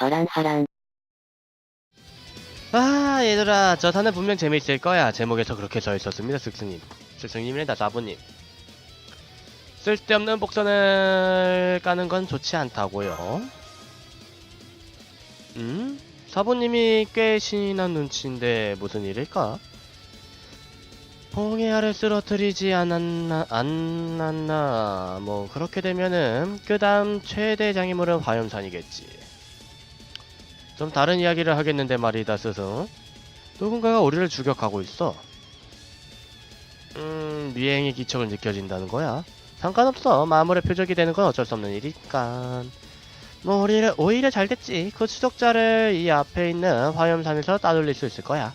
하란 하란. 아 얘들아 저 사는 분명 재미있을 거야 제목에서 그렇게 써 있었습니다 스승님 스승님이다 사부님 쓸데없는 복선을 까는 건 좋지 않다고요 음? 사부님이 꽤 신이 난 눈치인데 무슨 일일까? 홍해알을 쓰러뜨리지 않았나 않았나 뭐 그렇게 되면은 그 다음 최대 장애물은 화염산이겠지 좀 다른 이야기를 하겠는데 말이다 스승. 누군가가 우리를 저격하고 있어. 음 미행의 기척을 느껴진다는 거야. 상관없어. 마물의 표적이 되는 건 어쩔 수 없는 일이니까. 뭐 오히려, 오히려 잘 됐지. 그 추적자를 이 앞에 있는 화염산에서 따돌릴 수 있을 거야.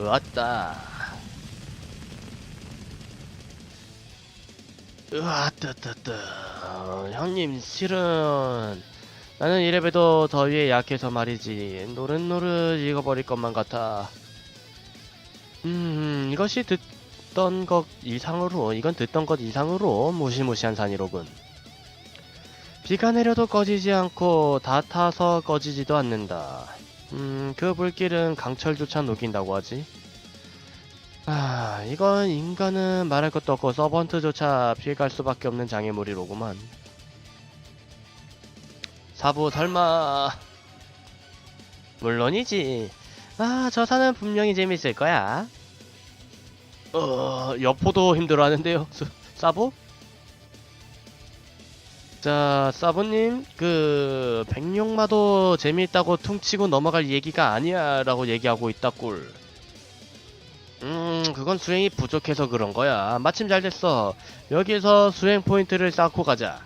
왔다 으아, 뜨뜨뜨. 어, 형님, 실은 나는 이래봬도 더위에 약해서 말이지. 노릇노릇 익어버릴 것만 같아. 음, 이것이 듣던 것 이상으로, 이건 듣던 것 이상으로 무시무시한 산이로군. 비가 내려도 꺼지지 않고 다 타서 꺼지지도 않는다. 음, 그 불길은 강철조차 녹인다고 하지. 아, 이건 인간은 말할 것도 없고 서번트조차 피해갈 수밖에 없는 장애물이로구만. 사부 설마 물론이지. 아, 저 산은 분명히 재밌을 거야. 어, 여포도 힘들어하는데요, 수- 사부? 자, 사부님, 그 백룡마도 재미있다고 퉁치고 넘어갈 얘기가 아니야 라고 얘기하고 있다 꿀. 음, 그건 수행이 부족해서 그런 거야. 마침 잘 됐어. 여기서 수행 포인트를 쌓고 가자.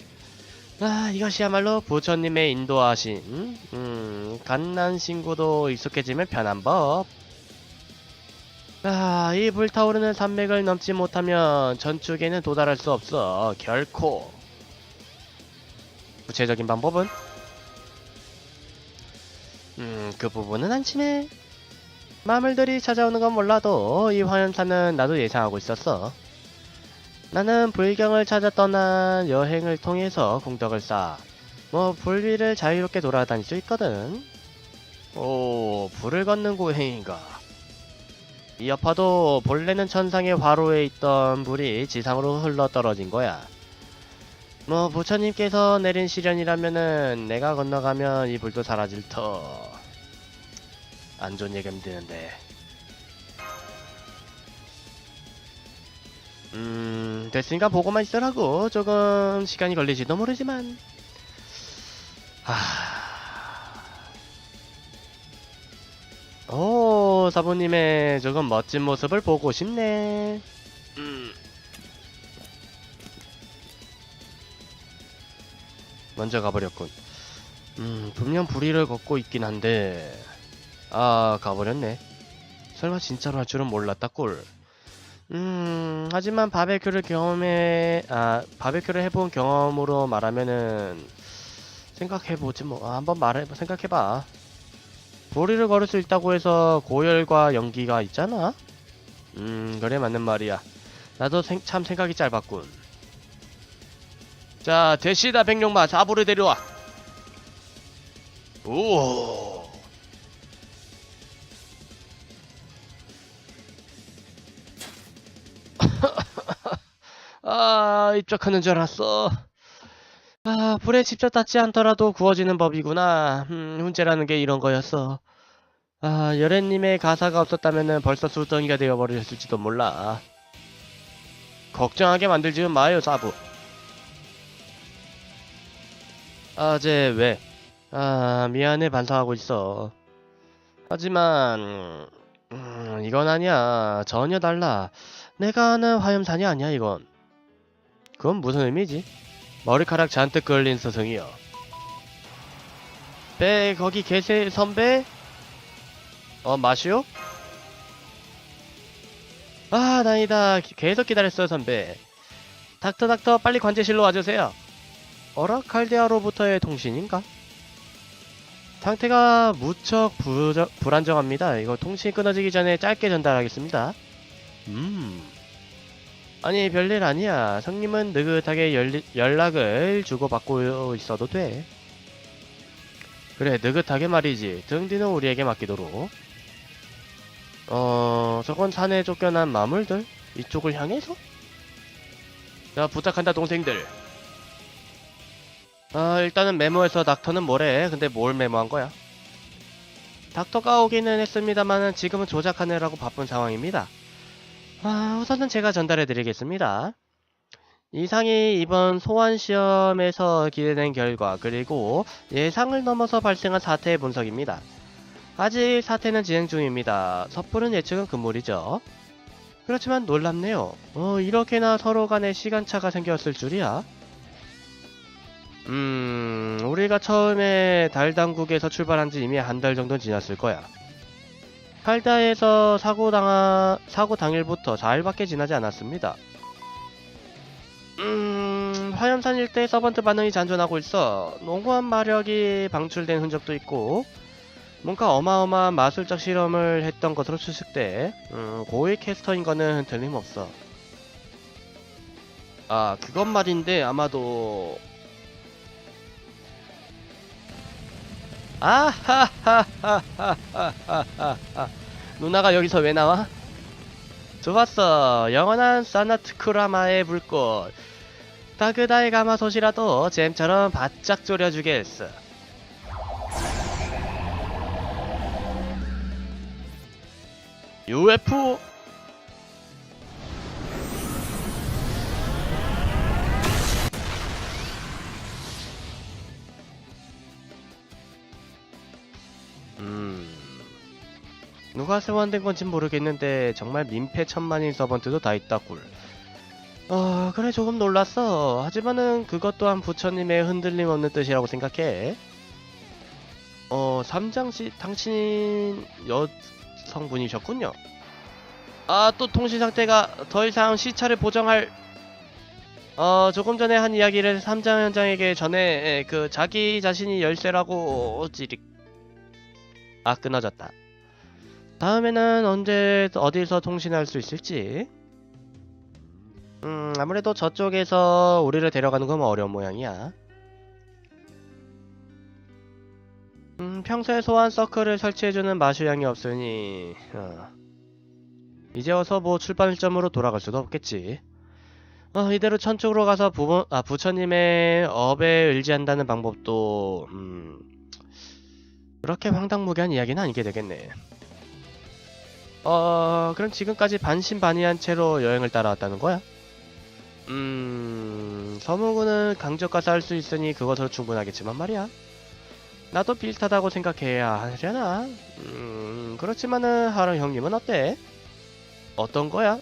아, 이것이야말로 부처님의 인도하신, 음, 갓난 신고도 익숙해지면 편한 법. 아, 이 불타오르는 산맥을 넘지 못하면 전축에는 도달할 수 없어. 결코. 구체적인 방법은? 음, 그 부분은 안심해. 마물들이 찾아오는 건 몰라도 이 화염산은 나도 예상하고 있었어. 나는 불경을 찾아 떠난 여행을 통해서 공덕을 쌓아 뭐 불위를 자유롭게 돌아다닐 수 있거든. 오, 불을 걷는 고행인가. 이 여파도 본래는 천상의 화로에 있던 불이 지상으로 흘러 떨어진 거야. 뭐 부처님께서 내린 시련이라면은 내가 건너가면 이 불도 사라질 터. 안 좋은 예감이 드는데. 음, 됐으니까 보고만 있으라고. 조금 시간이 걸리지도 모르지만. 하. 오, 사부님의 조금 멋진 모습을 보고 싶네. 음. 먼저 가버렸군. 음, 분명 불의를 걷고 있긴 한데, 아, 가버렸네. 설마 진짜로 할 줄은 몰랐다, 꿀. 음, 하지만 바베큐를 경험해, 아, 바베큐를 해본 경험으로 말하면은, 생각해보지 뭐. 아, 한번 말해, 생각해봐. 보리를 걸을 수 있다고 해서 고열과 연기가 있잖아? 음, 그래, 맞는 말이야. 나도 생, 참 생각이 짧았군. 자, 대시다 백룡마 사부를 데려와. 오. 아, 입적하는 줄 알았어. 아, 불에 직접 닿지 않더라도 구워지는 법이구나. 음, 훈제라는 게 이런 거였어. 아, 여래님의 가사가 없었다면은 벌써 수덩이가 되어버렸을지도 몰라. 걱정하게 만들지 마요, 사부. 아, 쟤 왜? 아, 미안해 반성하고 있어. 하지만, 음, 이건 아니야. 전혀 달라. 내가 아는 화염산이 아니야, 이건. 그건 무슨 의미지? 머리카락 잔뜩 걸린 스승이여. 배, 거기 계세, 선배? 어, 마시오? 아, 다행이다. 기- 계속 기다렸어요, 선배. 닥터, 닥터, 빨리 관제실로 와주세요. 어라? 칼데아로부터의 통신인가? 상태가 무척 부저, 불안정합니다. 이거 통신 끊어지기 전에 짧게 전달하겠습니다. 음. 아니 별일 아니야. 성님은 느긋하게 열, 연락을 주고받고 있어도 돼. 그래 느긋하게 말이지. 등 뒤는 우리에게 맡기도록. 어 저건 산에 쫓겨난 마물들 이쪽을 향해서? 자 부탁한다 동생들. 아 일단은 메모해서 닥터는 뭐래? 근데 뭘 메모한 거야? 닥터가 오기는 했습니다만은 지금은 조작하느라고 바쁜 상황입니다. 아, 우선은 제가 전달해 드리겠습니다. 이상이 이번 소환 시험에서 기대된 결과 그리고 예상을 넘어서 발생한 사태의 분석입니다. 아직 사태는 진행 중입니다. 섣부른 예측은 금물이죠. 그렇지만 놀랍네요. 어, 이렇게나 서로 간에 시간차가 생겼을 줄이야. 음, 우리가 처음에 달 당국에서 출발한 지 이미 한 달 정도 지났을 거야. 칼다에서 사고 당하 사고 당일부터 4일밖에 지나지 않았습니다. 음, 화염산 일대 서번트 반응이 잔존하고 있어. 농후한 마력이 방출된 흔적도 있고, 뭔가 어마어마한 마술적 실험을 했던 것으로 추측돼. 음, 고위 캐스터인 거는 틀림없어. 아, 그건 말인데 아마도 아하하하하하하하 누나가 여기서 왜 나와? 좋았어. 영원한 사나트쿠라마의 불꽃. 따그다의 가마솥이라도 잼처럼 바짝 졸여주겠어. UFO 누가 세원된 건진 모르겠는데 정말 민폐 천만인 서번트도 다 있다 꿀. 어 그래 조금 놀랐어. 하지만은 그것 또한 부처님의 흔들림 없는 뜻이라고 생각해. 어 삼장씨 당신 여성분이셨군요. 아 또 통신 상태가 더 이상 시차를 보정할 어 조금 전에 한 이야기를 삼장 현장에게 전에 그 자기 자신이 열쇠라고 찌릭 아 끊어졌다. 다음에는 언제 어디서 통신할 수 있을지? 음 아무래도 저쪽에서 우리를 데려가는 건 어려운 모양이야. 음 평소에 소환 서클을 설치해주는 마슈양이 없으니 어. 이제 어서 뭐 출발점으로 돌아갈 수도 없겠지. 어, 이대로 천쪽으로 가서 부, 아, 부처님의 업에 의지한다는 방법도 음, 그렇게 황당무계한 이야기는 아니게 되겠네. 어, 그럼 지금까지 반신반의한 채로 여행을 따라왔다는 거야? 음, 서무군은 강적과 싸울 수 있으니 그것으로 충분하겠지만 말이야. 나도 비슷하다고 생각해야 하려나? 음, 그렇지만은 하루 형님은 어때? 어떤 거야?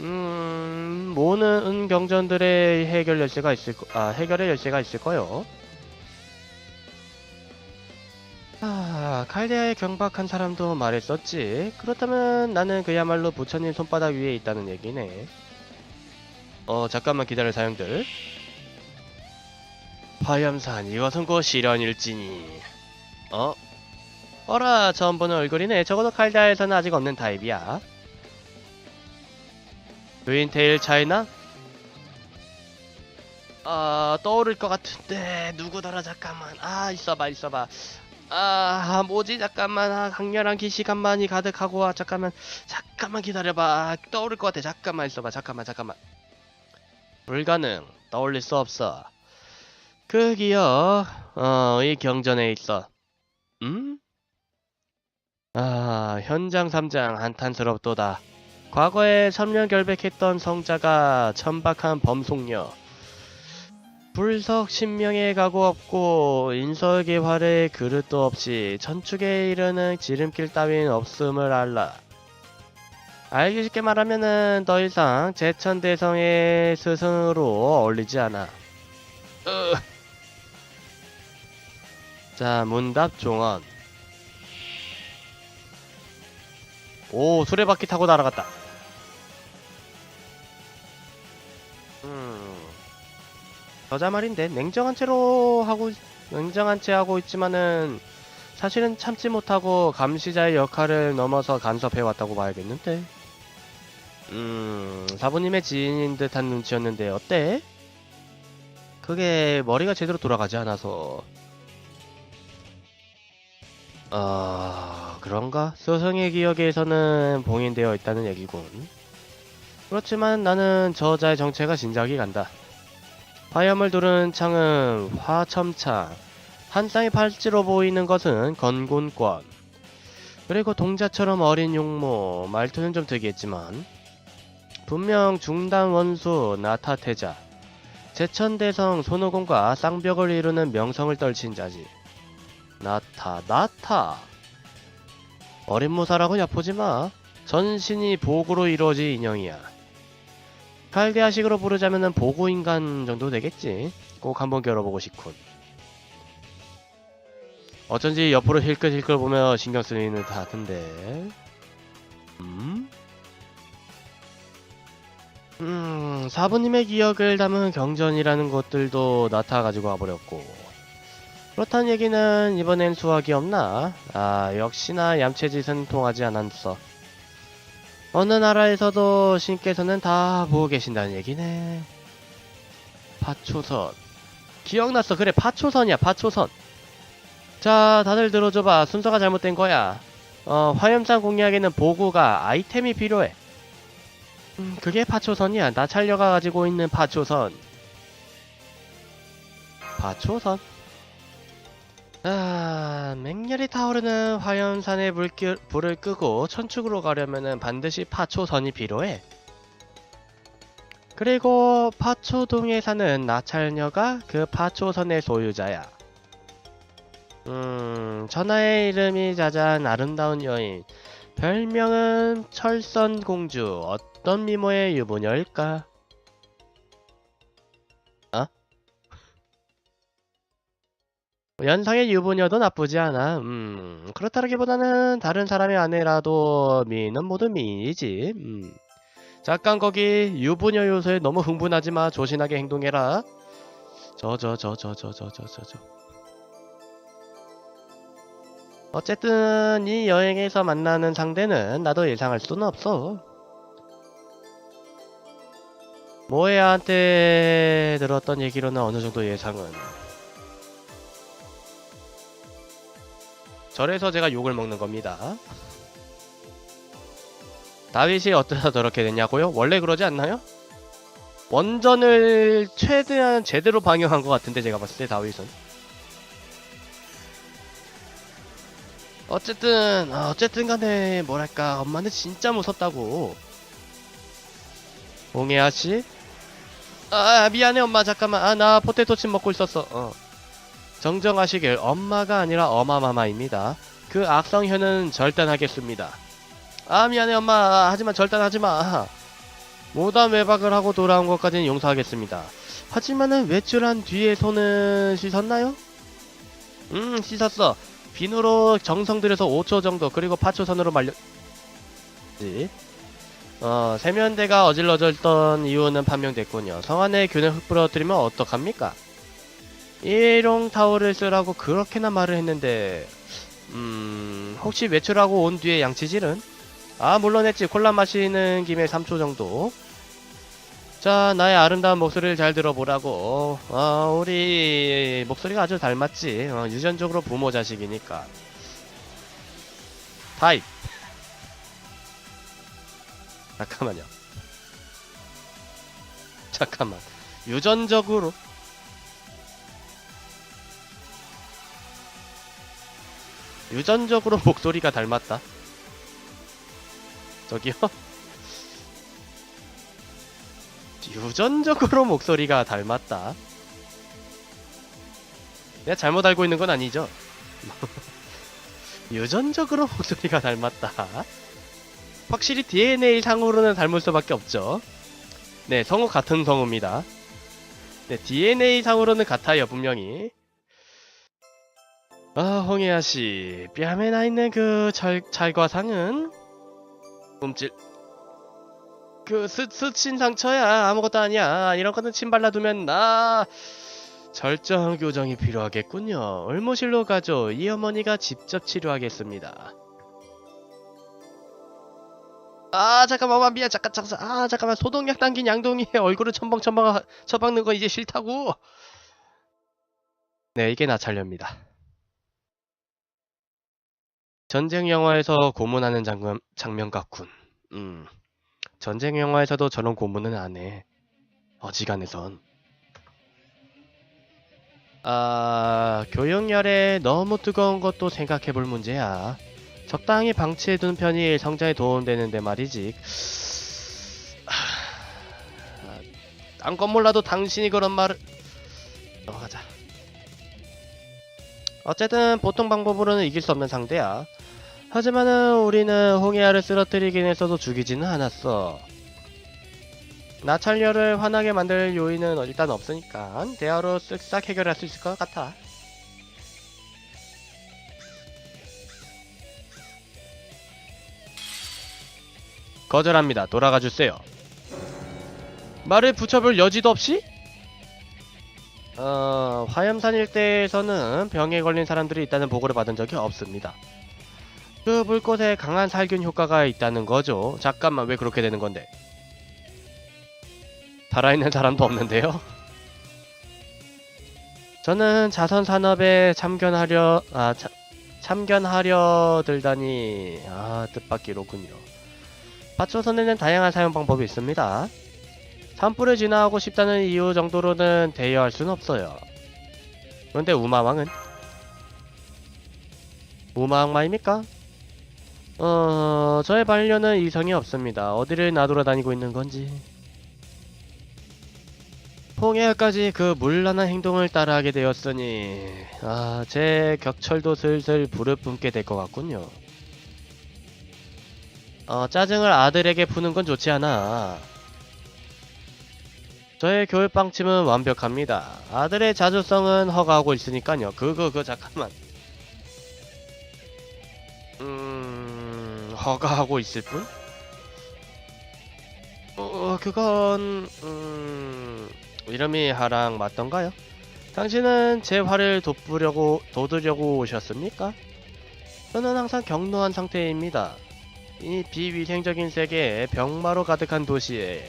음, 모든 경전들의 해결 열쇠가 있을 거, 아, 해결의 열쇠가 있을 거요. 아, 칼데아에 경박한 사람도 말했었지. 그렇다면 나는 그야말로 부처님 손바닥 위에 있다는 얘기네. 어, 잠깐만 기다려 사형들. 화염산, 이것은 곧 실현일지니. 어? 어라, 처음 보는 얼굴이네. 적어도 칼데아에서는 아직 없는 타입이야. 트윈테일 차이나? 아, 떠오를 것 같은데, 누구더라, 잠깐만. 아, 있어봐, 있어봐. 아 뭐지? 잠깐만. 아, 강렬한 기시간만이 가득하고. 와 잠깐만. 잠깐만 기다려봐. 아, 떠오를 것 같아. 잠깐만 있어봐. 잠깐만 잠깐만. 불가능. 떠올릴 수 없어. 그기여 어이 경전에 있어. 음? 아 현장 3장 한탄스럽도다. 과거에 천년 결백했던 성자가 천박한 범속녀 불석 신명의 각오 없고 인설계활의 그릇도 없이 천축에 이르는 지름길 따윈 없음을 알라. 알기 쉽게 말하면은 더 이상 제천대성의 스승으로 어울리지 않아. 으. 자, 문답 종언. 오, 수레바퀴 타고 날아갔다. 여자 말인데 냉정한 채로 하고 냉정한 채 하고 있지만은 사실은 참지 못하고 감시자의 역할을 넘어서 간섭해 왔다고 봐야겠는데. 음, 사부님의 지인인 듯한 눈치였는데 어때? 그게 머리가 제대로 돌아가지 않아서. 아, 그런가? 소성의 기억에서는 봉인되어 있다는 얘기군. 그렇지만 나는 저자의 정체가 진작이 간다. 화염을 두른 창은 화첨창, 한 쌍의 팔찌로 보이는 것은 건곤권. 그리고 동자처럼 어린 용모, 말투는 좀 특이했지만 분명 중당 원수 나타태자, 제천대성 손오공과 쌍벽을 이루는 명성을 떨친 자지. 나타, 나타. 어린 모사라고 야포지 마. 전신이 보고로 이루어진 인형이야. 칼대하식으로 부르자면은 보고인간 정도 되겠지. 꼭 한번 겨뤄보고 싶군. 어쩐지 옆으로 힐끗힐끗 보며 신경 쓰이는 것 같은데. 음? 음, 사부님의 기억을 담은 경전이라는 것들도 나타 가지고 와버렸고. 그렇다는 얘기는 이번엔 수학이 없나? 아, 역시나 얌체짓은 통하지 않았어. 어느 나라에서도 신께서는 다 보고 계신다는 얘기네. 파초선. 기억났어. 그래, 파초선이야, 파초선. 자, 다들 들어줘봐. 순서가 잘못된 거야. 어, 화염상 공략에는 보고가 아이템이 필요해. 음, 그게 파초선이야. 나 찰려가 가지고 있는 파초선. 파초선? 아, 맹렬히 타오르는 화염산에 불 끄, 불을 끄고 천축으로 가려면은 반드시 파초선이 필요해. 그리고 파초동에 사는 나찰녀가 그 파초선의 소유자야. 음, 전하의 이름이 자잔 아름다운 여인. 별명은 철선공주. 어떤 미모의 유부녀일까? 연상의 유부녀도 나쁘지 않아. 음, 그렇다기보다는 다른 사람의 아내라도 미인은 모두 미인이지. 음. 잠깐 거기 유부녀 요소에 너무 흥분하지 마. 조신하게 행동해라. 저 저 저 저 저 저 저 저 저. 어쨌든 이 여행에서 만나는 상대는 나도 예상할 수는 없어. 모에한테 들었던 얘기로는 어느 정도 예상은. 절에서 제가 욕을 먹는 겁니다. 다윗이 어쩌다 저렇게 됐냐고요? 원래 그러지 않나요? 원전을 최대한 제대로 방영한 것 같은데 제가 봤을 때 다윗은. 어쨌든 아, 어쨌든 간에 뭐랄까 엄마는 진짜 무섭다고 봉혜아 씨? 아 미안해 엄마 잠깐만 아 나 포테토칩 먹고 있었어 어. 정정하시길 엄마가 아니라 어마마마입니다. 그 악성현은 절단하겠습니다. 아 미안해 엄마. 하지만 절단하지마. 무단 외박을 하고 돌아온 것까지는 용서하겠습니다. 하지만은 외출한 뒤에 손은 씻었나요? 음 씻었어. 비누로 정성 들여서 5초 정도 그리고 파초선으로 말려 지 어, 세면대가 어질러졌던 이유는 판명됐군요. 성 안에 균을 흩뿌려뜨리면 어떡합니까? 일용 타월을 쓰라고 그렇게나 말을 했는데 음... 혹시 외출하고 온 뒤에 양치질은? 아 물론 했지. 콜라 마시는 김에 3초 정도. 자 나의 아름다운 목소리를 잘 들어보라고. 어, 우리 목소리가 아주 닮았지. 어, 유전적으로 부모 자식이니까. 타입. 잠깐만요. 잠깐만. 유전적으로 유전적으로 목소리가 닮았다 저기요 유전적으로 목소리가 닮았다. 내가 잘못 알고 있는 건 아니죠? 유전적으로 목소리가 닮았다. 확실히 DNA 상으로는 닮을 수밖에 없죠. 네, 성우 같은 성우입니다. 네, DNA 상으로는 같아요, 분명히. 아, 홍혜아 씨, 뺨에 나 있는 그 찰, 찰과상은? 움찔. 그 스, 스친 상처야 아무것도 아니야. 이런 거는 침 발라두면 나 절정 교정이 필요하겠군요. 을모실로 가죠. 이 어머니가 직접 치료하겠습니다. 아 잠깐만 미안. 잠깐 잠깐 아 잠깐만. 소독약 당긴 양동이에 얼굴을 첨벙첨벙 하- 처박는 거 이제 싫다고? 네 이게 나찰려입니다 전쟁 영화에서 고문하는 장면, 장면 같군 음 전쟁 영화에서도 저런 고문은 안 해 어지간해선 아 교육열에 너무 뜨거운 것도 생각해볼 문제야 적당히 방치해둔 편이 성장에 도움되는데 말이지. 하... 딴건 몰라도 당신이 그런 말을 넘어가자. 어쨌든 보통 방법으로는 이길 수 없는 상대야. 하지만은 우리는 홍해아를 쓰러뜨리긴 했어도 죽이지는 않았어. 나찰녀를 화나게 만들 요인은 일단 없으니까 대화로 쓱싹 해결할 수 있을 것 같아. 거절합니다. 돌아가 주세요. 말을 붙여볼 여지도 없이? 어, 화염산 일대에서는 병에 걸린 사람들이 있다는 보고를 받은 적이 없습니다. 그 물꽃에 강한 살균 효과가 있다는 거죠. 잠깐만, 왜 그렇게 되는 건데? 살아있는 사람도 없는데요? 저는 자선 산업에 참견하려, 아, 참, 참견하려 들다니, 아, 뜻밖이로군요. 파초선에는 다양한 사용 방법이 있습니다. 산불을 진화하고 싶다는 이유 정도로는 대여할 수는 없어요. 그런데 우마왕은? 우마왕마입니까? 어, 저의 반려는 이성이 없습니다. 어디를 나돌아다니고 있는 건지. 홍해까지 그 물란한 행동을 따라하게 되었으니, 아, 제 격철도 슬슬 불을 뿜게 될 것 같군요. 어, 짜증을 아들에게 푸는 건 좋지 않아. 저의 교육 방침은 완벽합니다. 아들의 자주성은 허가하고 있으니까요. 그거 그 잠깐만. 허가하고 있을 뿐? 어 그건 음 이름이 하랑 맞던가요? 당신은 제 화를 돋부려고 돋으려고 오셨습니까? 저는 항상 경로한 상태입니다. 이 비위생적인 세계에 병마로 가득한 도시에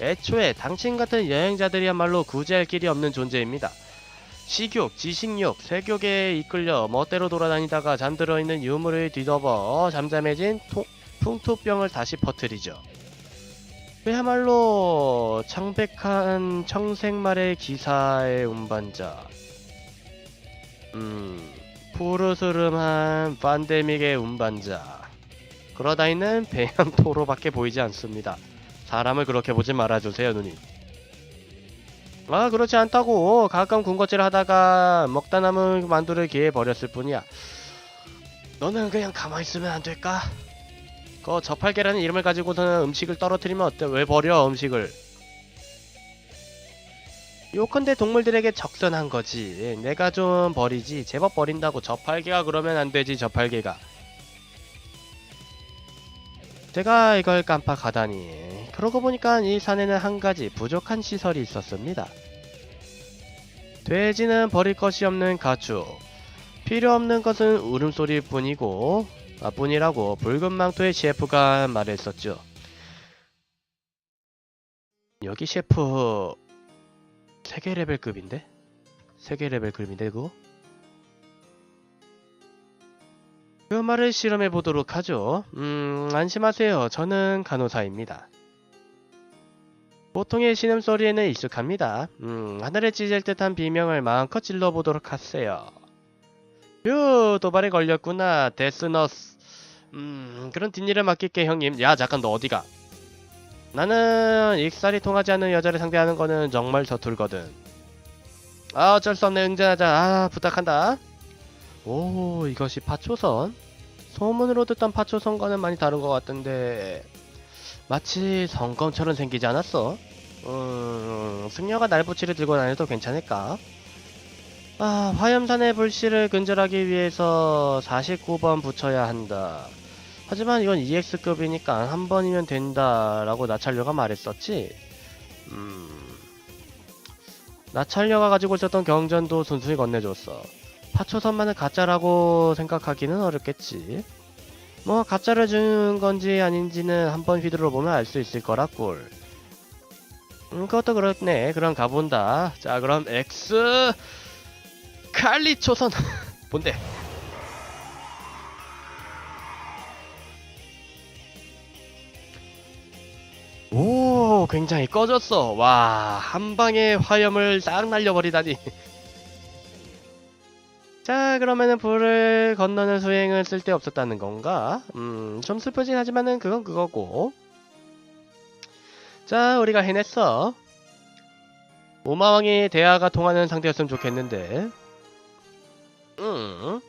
애초에 당신 같은 여행자들이야말로 구제할 길이 없는 존재입니다. 식욕, 지식욕, 세욕에 이끌려 멋대로 돌아다니다가 잠들어 있는 유물을 뒤덮어 잠잠해진 통, 풍토병을 다시 퍼뜨리죠. 그야말로 창백한 청색말의 기사의 운반자. 음, 푸르스름한 판데믹의 운반자. 그러다 있는 배양 토로밖에 보이지 않습니다. 사람을 그렇게 보지 말아주세요, 누님. 아, 그렇지 않다고. 가끔 군것질 하다가 먹다 남은 만두를 기에 버렸을 뿐이야. 너는 그냥 가만히 있으면 안 될까? 그 저팔계라는 이름을 가지고서는 음식을 떨어뜨리면 어때? 왜 버려, 음식을? 요컨대 동물들에게 적선한 거지. 내가 좀 버리지. 제법 버린다고. 저팔계가 그러면 안 되지, 저팔계가. 제가 이걸 깜빡하다니. 그러고 보니까 이 산에는 한 가지 부족한 시설이 있었습니다. 돼지는 버릴 것이 없는 가축. 필요 없는 것은 울음소리일 뿐이고, 아, 뿐이라고 붉은 망토의 셰프가 말했었죠. 여기 셰프, 세계 레벨급인데? 세계 레벨급인데, 그거? 그 말을 실험해 보도록 하죠. 음, 안심하세요. 저는 간호사입니다. 보통의 신음소리에는 익숙합니다. 음, 하늘에 찢을 듯한 비명을 마음껏 질러보도록 하세요. 휴, 도발에 걸렸구나. 데스너스. 음, 그런 뒷일을 맡길게, 형님. 야, 잠깐, 너 어디가? 나는 익살이 통하지 않는 여자를 상대하는 거는 정말 서툴거든. 아, 어쩔 수 없네. 응전하자. 아, 부탁한다. 오, 이것이 파초선? 소문으로 듣던 파초선과는 많이 다른 것 같던데 마치 성검처럼 생기지 않았어? 음, 승려가 날붙이를 들고 다녀도 괜찮을까? 아, 화염산의 불씨를 근절하기 위해서 49번 붙여야 한다. 하지만 이건 EX급이니까 한 번이면 된다 라고 나찰려가 말했었지. 음, 나찰려가 가지고 있었던 경전도 순순히 건네줬어. 파초선만을 가짜라고 생각하기는 어렵겠지. 뭐 가짜를 주는 건지 아닌지는 한번 휘둘러 보면 알 수 있을 거라 꿀. 음, 그것도 그렇네. 그럼 가본다. 자, 그럼 X 칼리 초선 뭔데? 오, 굉장히 꺼졌어. 와, 한 방에 화염을 싹 날려버리다니. 자, 그러면은 불을 건너는 수행은 쓸데없었다는 건가? 음, 좀 슬프긴 하지만은 그건 그거고. 자, 우리가 해냈어. 오마왕이 대화가 통하는 상태였으면 좋겠는데. 음.